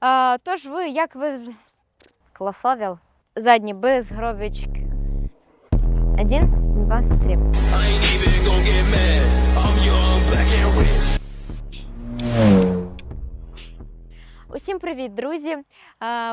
А, тож ви, як ви класовіл? Задній без гробічки. Один, два, три. Усім привіт, друзі!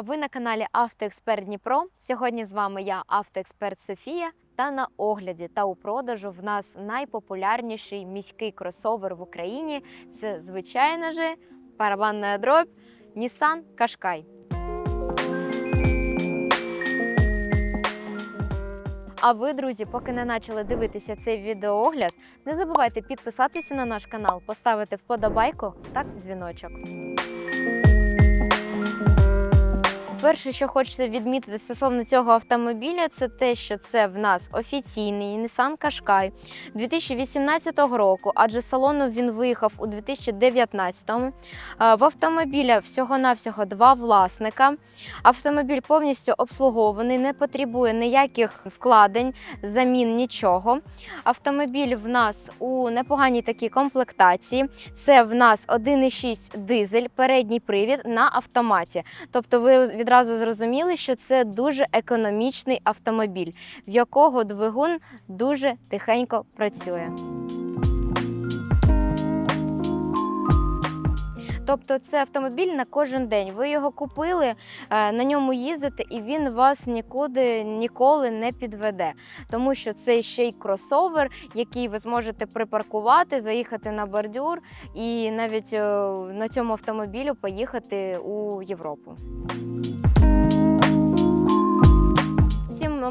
Ви на каналі Автоексперт Дніпро. Сьогодні з вами я, автоексперт Софія. Та на огляді та у продажу в нас найпопулярніший міський кросовер в Україні. Це, звичайно же, барабанна дробь Nissan Qashqai. А ви, друзі, поки не почали дивитися цей відеоогляд, не забувайте підписатися на наш канал, поставити вподобайку та дзвіночок. Перше, що хочеться відмітити стосовно цього автомобіля, це те, що це в нас офіційний Nissan Qashqai 2018 року, адже салону він виїхав у 2019-му. Е, В автомобіля всього-навсього два власника. Автомобіль повністю обслугований, не потребує ніяких вкладень, замін, нічого. Автомобіль в нас у непоганій такій комплектації. Це в нас 1,6 дизель, передній привід на автоматі. Тобто ви відразу зрозуміли, що це дуже економічний автомобіль, в якого двигун дуже тихенько працює. Тобто це автомобіль на кожен день. Ви його купили, е, на ньому їздите, і він вас нікуди ніколи не підведе. Тому що це ще й кросовер, який ви зможете припаркувати, заїхати на бордюр і навіть е, на цьому автомобілю поїхати у Європу.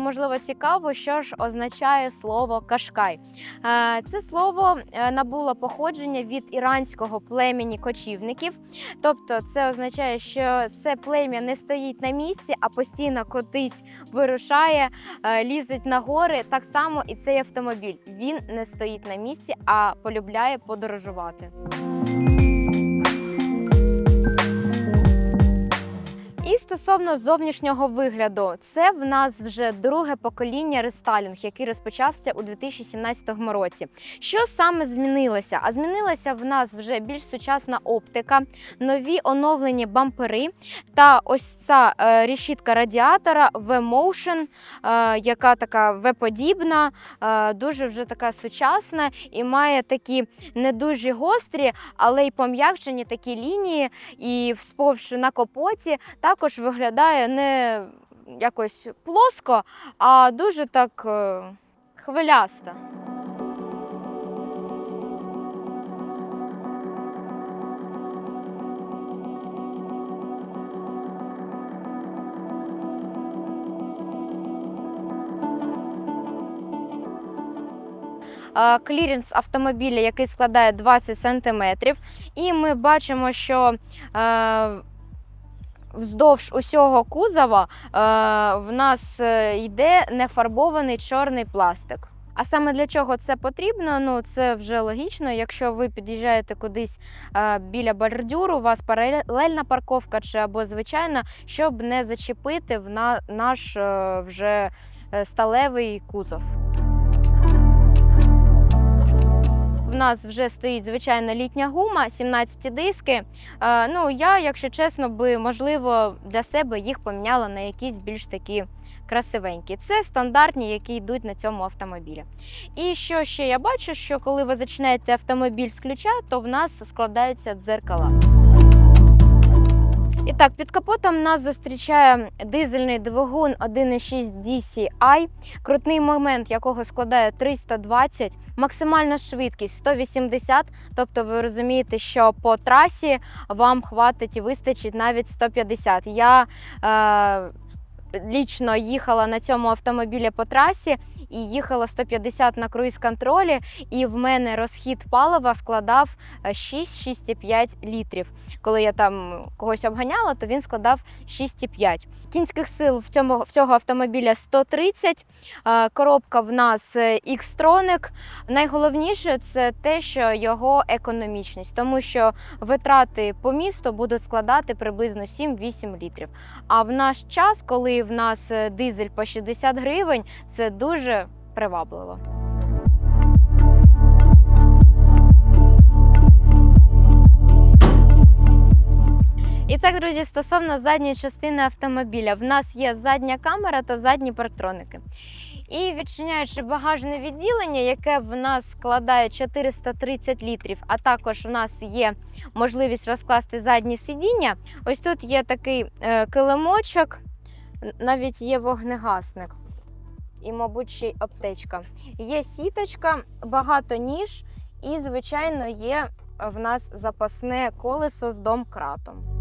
Можливо цікаво, що ж означає слово кашкай. Е, Це слово е, набуло походження від іранського племені кочівників. Тобто, це означає, що це плем'я не стоїть на місці, а постійно кудись вирушає, е, лізить на гори. Так само і цей автомобіль. Він не стоїть на місці, а полюбляє подорожувати. Стосовно зовнішнього вигляду, це в нас вже друге покоління рестайлінг, який розпочався у 2017 році. Що саме змінилося? А змінилася в нас вже більш сучасна оптика, нові оновлені бампери та ось ця е, решітка радіатора V-Motion, е, яка така V-подібна, е, дуже вже така сучасна і має такі не дуже гострі, але й пом'якшені такі лінії, і всповши на капоті також виглядає не якось плоско, а дуже так е, хвилясто. Е, Кліренс автомобіля, який складає 20 см, і ми бачимо, що е, вздовж усього кузова е, в нас е, йде нефарбований чорний пластик. А саме для чого це потрібно? Ну це вже логічно. Якщо ви під'їжджаєте кудись е, біля бордюру, у вас паралельна парковка чи або звичайна, щоб не зачепити в на, наш е, вже е, сталевий кузов. В нас вже стоїть звичайна літня гума, 17 диски. Е, ну я, якщо чесно, би можливо для себе їх поміняла на якісь більш такі красивенькі. Це стандартні, які йдуть на цьому автомобілі. І що ще я бачу, що коли ви зачинаєте автомобіль з ключа, то в нас складаються дзеркала. І так, під капотом нас зустрічає дизельний двигун 1.6 DCI, крутний момент якого складає 320, максимальна швидкість 180. Тобто ви розумієте, що по трасі вам хватить і вистачить навіть 150. Я е, лічно їхала на цьому автомобілі по трасі і їхала 150 на круїз-контролі, і в мене розхід палива складав е, 6-6,5 літрів. Коли я там когось обганяла, то він складав 6,5. Кінських сил в цьому в цього автомобіля 130. е, Коробка в нас е, X-Tronic. Найголовніше це те, що його економічність, тому що витрати по місту будуть складати приблизно 7-8 літрів. А в наш час, коли в нас е, дизель по 60 гривень, це дуже привабливо. І так, друзі, стосовно задньої частини автомобіля, в нас є задня камера та задні партроники. І відчиняючи багажне відділення, яке в нас складає 430 літрів, а також у нас є можливість розкласти задні сидіння. Ось тут є такий е, килимочок, навіть є вогнегасник. І, мабуть, ще й аптечка. Є сіточка, багато ніж, і, звичайно, є в нас запасне колесо з домкратом.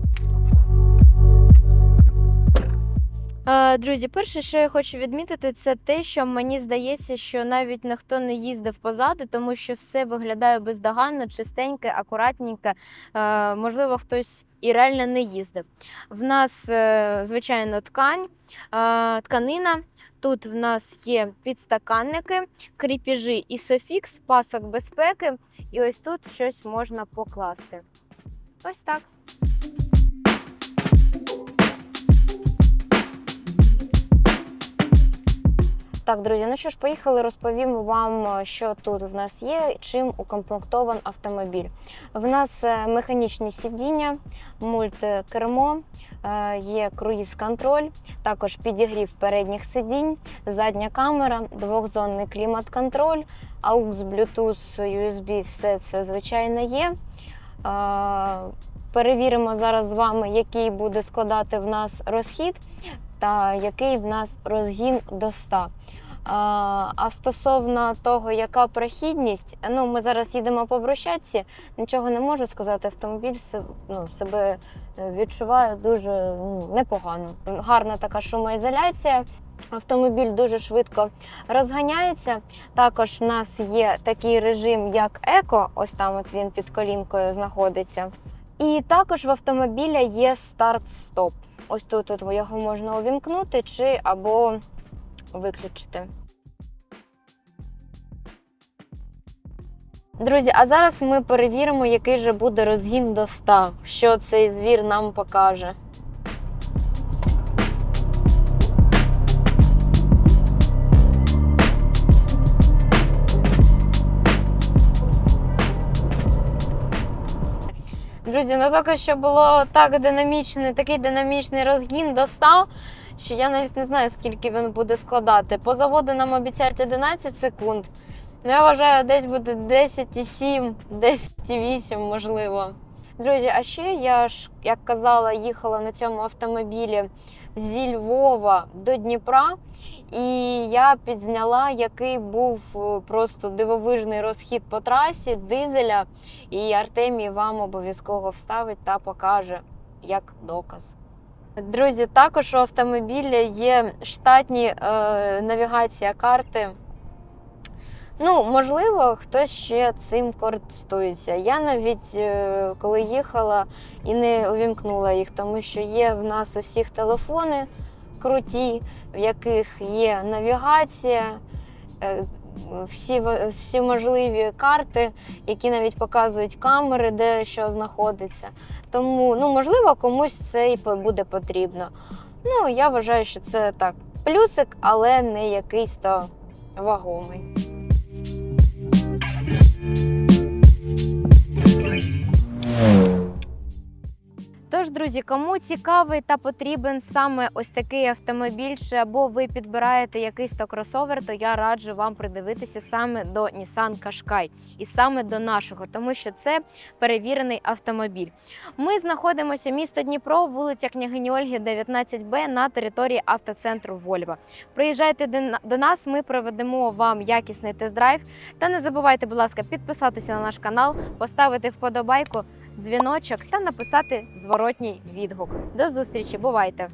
Е, Друзі, перше, що я хочу відмітити, це те, що мені здається, що навіть ніхто не їздив позаду, тому що все виглядає бездоганно, чистеньке, акуратненьке. Е, Можливо, хтось і реально не їздив. В нас, е, звичайно, ткань, тканина. Тут в нас є підстаканники, кріпіжі і софікс, пасок безпеки, і ось тут щось можна покласти. Ось так. Так, друзі, ну що ж, поїхали, розповім вам, е, що тут в нас є, чим укомплектований автомобіль. В нас е, механічні сидіння, мультикермо, є круїз-контроль, також підігрів передніх сидінь, задня камера, двохзонний клімат-контроль, AUX, Bluetooth, USB, все це звичайно є. Е, Перевіримо зараз з вами, який буде складати в нас розхід та який в нас розгін до 100. А, стосовно того, яка прохідність, ну ми зараз їдемо по брусчатці, нічого не можу сказати. Автомобіль ну, себе е, відчуває дуже ну, непогано. Гарна така шумоізоляція. Автомобіль дуже швидко розганяється. Також в нас є такий режим, як еко, ось там от він під колінкою знаходиться. І також в автомобіля є старт-стоп. Ось тут от його можна увімкнути чи або виключити. Друзі, а зараз ми перевіримо, який же буде розгін до 100, що цей звір нам покаже. Друзі, ну тільки що було так динамічний, такий динамічний розгін до 100, що я навіть не знаю, скільки він буде складати. По заводу нам обіцяють 11 секунд. Ну, я вважаю, десь буде 10,7, 10,8 можливо. Друзі, а ще я ж, як казала, їхала на цьому автомобілі зі Львова до Дніпра, і я підзняла, який був е, просто дивовижний розхід по трасі дизеля. І Артемій вам обов'язково вставить та покаже як доказ. Друзі, також у автомобіля є штатні е, навігація карти. Ну, можливо, хтось ще цим користується. Я навіть е, коли їхала і не увімкнула їх, тому що є в нас у всіх телефони круті, в яких є навігація, е, всі, всі можливі карти, які навіть показують камери, де що знаходиться. Тому, ну, можливо, комусь це і буде потрібно. Ну, я вважаю, що це так, плюсик, але не якийсь то вагомий. Тож, друзі, кому цікавий та потрібен саме ось такий автомобіль, чи або ви підбираєте якийсь то кросовер, то я раджу вам придивитися саме до Nissan Qashqai і саме до нашого, тому що це перевірений автомобіль. Ми знаходимося місто Дніпро, вулиця Княгині Ольги, 19Б на території автоцентру Вольва. Приїжджайте до нас, ми проведемо вам якісний тест-драйв. Та не забувайте, будь ласка, підписатися на наш канал, поставити вподобайку, дзвіночок та написати зворотній відгук. До зустрічі, бувайте!